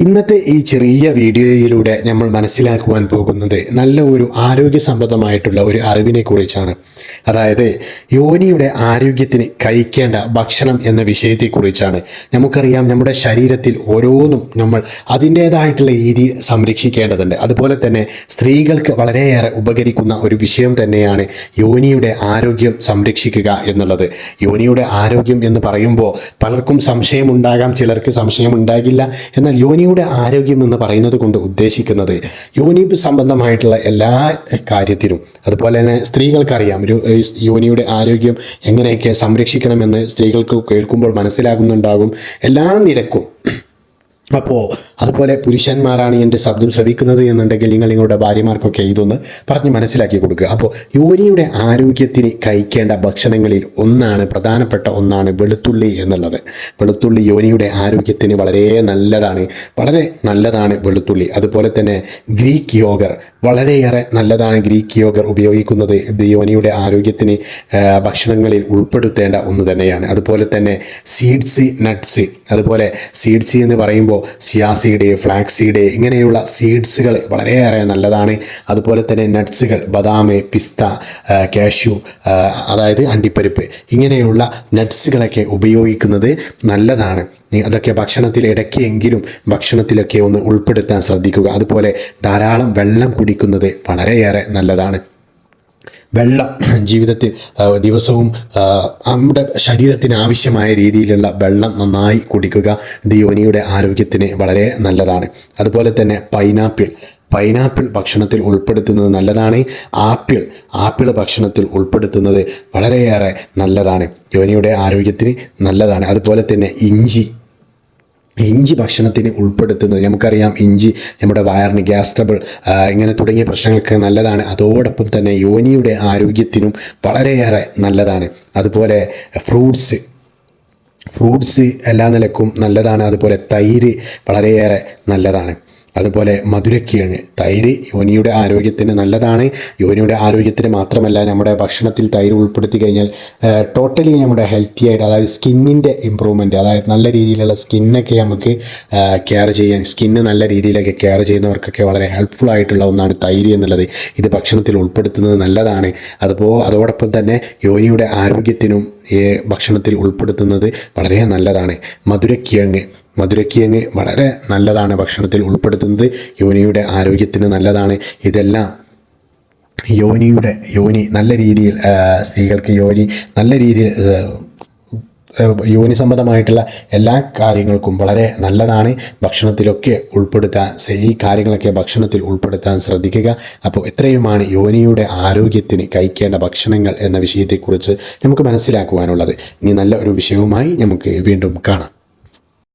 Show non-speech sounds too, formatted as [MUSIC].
ഇന്നത്തെ ഈ ചെറിയ വീഡിയോയിലൂടെ നമ്മൾ മനസ്സിലാക്കുവാൻ പോകുന്നത് നല്ല ഒരു ആരോഗ്യ സംബന്ധമായിട്ടുള്ള ഒരു അറിവിനെ കുറിച്ചാണ്. അതായത് യോനിയുടെ ആരോഗ്യത്തിന് കഴിക്കേണ്ട ഭക്ഷണം എന്ന വിഷയത്തെക്കുറിച്ചാണ് നമുക്കറിയാം നമ്മുടെ ശരീരത്തിൽ ഓരോന്നും നമ്മൾ അതിന്റേതായിട്ടുള്ള രീതി സംരക്ഷിക്കേണ്ടതുണ്ട്. അതുപോലെ തന്നെ സ്ത്രീകൾക്ക് വളരെയേറെ ഉപകരിക്കുന്ന ഒരു വിഷയം തന്നെയാണ് യോനിയുടെ ആരോഗ്യം സംരക്ഷിക്കുക എന്നുള്ളത്. യോനിയുടെ ആരോഗ്യം എന്ന് പറയുമ്പോൾ പലർക്കും സംശയമുണ്ടാകാം ചിലർക്ക് സംശയമുണ്ടാകില്ല. എന്നാൽ യോനിയുടെ ആരോഗ്യം എന്ന് പറയുന്നത് കൊണ്ട് ഉദ്ദേശിക്കുന്നത് യോനി സംബന്ധമായിട്ടുള്ള എല്ലാ കാര്യത്തിനും അതുപോലെ തന്നെ സ്ത്രീകൾക്കറിയാം ഒരു യോനിയുടെ ആരോഗ്യം എങ്ങനെയൊക്കെ സംരക്ഷിക്കണമെന്ന് സ്ത്രീകൾക്ക് കേൾക്കുമ്പോൾ മനസ്സിലാകുന്നുണ്ടാകും എല്ലാ നിലക്കും അപ്പോൾ അതുപോലെ പുരുഷന്മാരാണ് എന്റെ ശബ്ദം ശ്രവിക്കുന്നത് എന്നുണ്ടെങ്കിൽ നിങ്ങൾ നിങ്ങളുടെ ഭാര്യമാർക്കൊക്കെ ഇതൊന്ന് പറഞ്ഞ് മനസ്സിലാക്കി കൊടുക്കുക. അപ്പോൾ യോനിയുടെ ആരോഗ്യത്തിന് കഴിക്കേണ്ട ഭക്ഷണങ്ങളിൽ ഒന്നാണ് പ്രധാനപ്പെട്ട ഒന്നാണ് വെളുത്തുള്ളി എന്നുള്ളത്. വെളുത്തുള്ളി യോനിയുടെ ആരോഗ്യത്തിന് വളരെ നല്ലതാണ് വളരെ നല്ലതാണ് വെളുത്തുള്ളി. അതുപോലെ തന്നെ ഗ്രീക്ക് യോഗർ വളരെയേറെ നല്ലതാണ് ഗ്രീക്ക് യോഗർ ഉപയോഗിക്കുന്നത്. യോനിയുടെ ആരോഗ്യത്തിന് ഭക്ഷണങ്ങളിൽ ഉൾപ്പെടുത്തേണ്ട ഒന്ന് തന്നെയാണ്. അതുപോലെ തന്നെ സീഡ്സ് നട്ട്സ് അതുപോലെ സീഡ്സ് എന്ന് പറയുമ്പോൾ സിയാസീഡ് ഫ്ലാക്സീഡ് ഇങ്ങനെയുള്ള സീഡ്സുകൾ വളരെയേറെ നല്ലതാണ്. അതുപോലെ തന്നെ നട്ട്സുകൾ ബദാം പിസ്ത കാഷ്യൂ അതായത് അണ്ടിപ്പരിപ്പ് ഇങ്ങനെയുള്ള നട്ട്സുകളൊക്കെ ഉപയോഗിക്കുന്നത് നല്ലതാണ്. അതൊക്കെ ഭക്ഷണത്തിൽ ഇടയ്ക്കെങ്കിലും ഭക്ഷണത്തിലൊക്കെ ഒന്ന് ഉൾപ്പെടുത്താൻ ശ്രദ്ധിക്കുക. അതുപോലെ ധാരാളം വെള്ളം കുടിക്കുന്നത് വളരെയേറെ നല്ലതാണ്. വെള്ളം [CLEARS THROAT] ജീവിതത്തിൽ ദിവസവും നമ്മുടെ ശരീരത്തിന് ആവശ്യമായ രീതിയിലുള്ള വെള്ളം നന്നായി കുടിക്കുക ഇത് യോനിയുടെ ആരോഗ്യത്തിന് വളരെ നല്ലതാണ്. അതുപോലെ തന്നെ പൈനാപ്പിൾ. പൈനാപ്പിൾ ഭക്ഷണത്തിൽ ഉൾപ്പെടുത്തുന്നത് നല്ലതാണ്. ആപ്പിൾ ആപ്പിൾ ഭക്ഷണത്തിൽ ഉൾപ്പെടുത്തുന്നത് വളരെയേറെ നല്ലതാണ്. യോനിയുടെ ആരോഗ്യത്തിന് നല്ലതാണ്. അതുപോലെ തന്നെ ഇഞ്ചി. ഇഞ്ചി ഭക്ഷണത്തിന് ഉൾപ്പെടുത്തുന്നത്. നമുക്കറിയാം ഇഞ്ചി നമ്മുടെ വയറിന് ഗ്യാസ് ട്രബിൾ ഇങ്ങനെ തുടങ്ങിയ പ്രശ്നങ്ങൾക്ക് നല്ലതാണ്. അതോടൊപ്പം തന്നെ യോനിയുടെ ആരോഗ്യത്തിനും വളരെയേറെ നല്ലതാണ്. അതുപോലെ ഫ്രൂട്ട്സ് ഫ്രൂട്ട്സ് എല്ലാ നിലക്കും നല്ലതാണ്. അതുപോലെ തൈര് വളരെയേറെ നല്ലതാണ്. അതുപോലെ മധുരക്കിഴങ്ങ്. തൈര് യോനിയുടെ ആരോഗ്യത്തിന് നല്ലതാണ്. യോനിയുടെ ആരോഗ്യത്തിന് മാത്രമല്ല നമ്മുടെ ഭക്ഷണത്തിൽ തൈര് ഉൾപ്പെടുത്തി കഴിഞ്ഞാൽ ടോട്ടലി നമ്മുടെ ഹെൽത്തി ആയിട്ട് അതായത് സ്കിന്നിന്റെ ഇമ്പ്രൂവ്മെന്റ് അതായത് നല്ല രീതിയിലുള്ള സ്കിന്നൊക്കെ നമുക്ക് കെയർ ചെയ്യാൻ സ്കിന്ന് നല്ല രീതിയിലൊക്കെ കെയർ ചെയ്യുന്നവർക്കൊക്കെ വളരെ ഹെൽപ്ഫുൾ ആയിട്ടുള്ള ഒന്നാണ് തൈര് എന്നുള്ളത്. ഇത് ഭക്ഷണത്തിൽ ഉൾപ്പെടുത്തുന്നത് നല്ലതാണ്. അതുപോ അതോടൊപ്പം തന്നെ യോനിയുടെ ആരോഗ്യത്തിനും ഭക്ഷണത്തിൽ ഉൾപ്പെടുത്തുന്നത് വളരെ നല്ലതാണ്. മധുരക്കിഴങ്ങ്. മധുരക്കിഴങ്ങ് വളരെ നല്ലതാണ്. ഭക്ഷണത്തിൽ ഉൾപ്പെടുത്തുന്നത് യോനിയുടെ ആരോഗ്യത്തിന് നല്ലതാണ്. ഇതെല്ലാം യോനിയുടെ യോനി നല്ല രീതിയിൽ സ്ത്രീകൾക്ക് യോനി നല്ല രീതിയിൽ യോനി സംബന്ധമായിട്ടുള്ള എല്ലാ കാര്യങ്ങൾക്കും വളരെ നല്ലതാണ്. ഭക്ഷണത്തിലൊക്കെ ഉൾപ്പെടുത്താൻ ഈ കാര്യങ്ങളൊക്കെ ഭക്ഷണത്തിൽ ഉൾപ്പെടുത്താൻ ശ്രദ്ധിക്കുക. അപ്പോൾ ഇത്രയുമാണ് യോനിയുടെ ആരോഗ്യത്തിന് കഴിക്കേണ്ട ഭക്ഷണങ്ങൾ എന്ന വിഷയത്തെക്കുറിച്ച് നമുക്ക് മനസ്സിലാക്കുവാനുള്ളത്. ഇനി നല്ല ഒരു വിഷയവുമായി നമുക്ക് വീണ്ടും കാണാം.